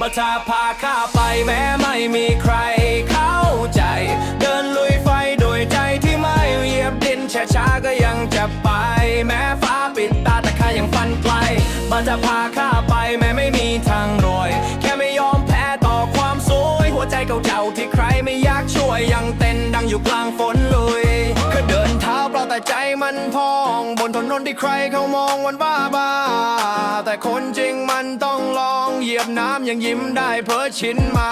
บัชาพาข้าไปแม้ไม่มีใครเข้าใจ เดินลุยไฟโดยใจที่ไม่เหยียบดินช้าๆก็ยังจะไป แม้ฟ้าปิดตาแต่ข้ายังฝันไกลบัชาพาข้าไปแม้ไม่มีทางรวย แค่ไม่ยอมแพ้ต่อความสวย หัวใจเก่าๆที่ใครไม่อยากช่วยยังเต้นดังอยู่กลางฝน ใจมันพอง บนถนนที่ใครเขามองวันบ้าบ้า แต่คนจริงมันต้องลองเหยียบน้ำยังยิ้มได้เพราะชินมา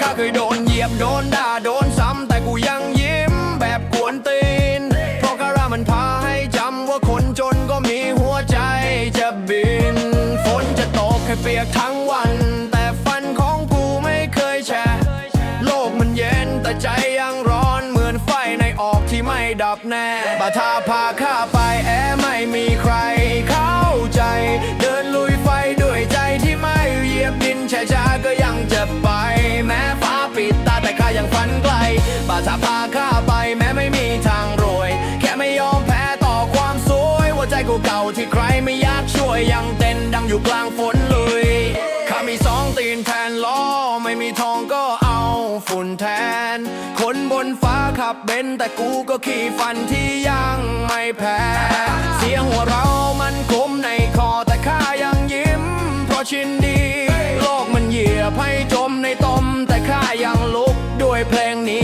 ข้าเคยโดนเหยียบโดนด่าโดนซ้ำแต่กูยังยิ้มแบบกวนตีน เพราะคารามันพาให้จำว่าคนจนก็มีหัวใจจะบิน ฝนจะตกให้เปียกทั ไม่ดับแน่บาทาพาข้าไปแอไม่มีใครเข้าใจ เดินลุยไฟด้วยใจที่ไม่เหยียบดินช้าๆก็ยังจะไป แม้ฟ้าปิดตาแต่ข้ายังฝันไกลบาทาพาข้าไปแม้ไม่มีทางรวย แค่ไม่ยอมแพ้ต่อความสวยหัวใจกูเก่าที่ใครไม่อยากช่วยยังเต้นดังอยู่กลางฝน ฝุ่นแทน คนบนฟ้าขับเบนแต่กูก็ขี่ฟันที่ยังไม่แพ้ เสียงหัวเรามันคมในคอแต่ข้ายังยิ้ม เพราะชินดี โลกมันเหยียบให้จมในตมแต่ข้ายังลุกด้วยเพลงนี้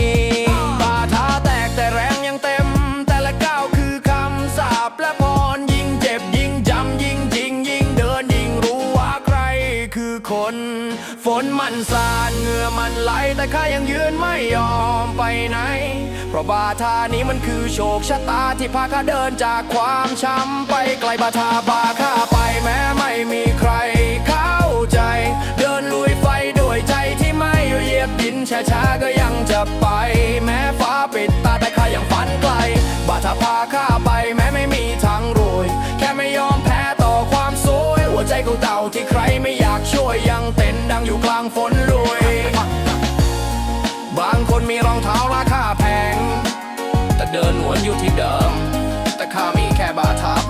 คน ฝนมันสาดเหงื่อมันไหล แต่ข้ายังยืนไม่ยอมไปไหน เพราะบาทานี้มันคือโชคชะตาที่พาข้าเดินจากความช้ำไปไกลบาทาบาข้าไปแม้ไม่มีใครเข้าใจ เดินลุยไฟด้วยใจที่ไม่เหยียบดินช้าๆก็ยังจะไป วยยังเต้นดังอยู่กลางฝนรวย บางคนมีรองเท้าราคาแพง แต่เดินหวนอยู่ที่เดิม แต่ข้ามีแค่บาทา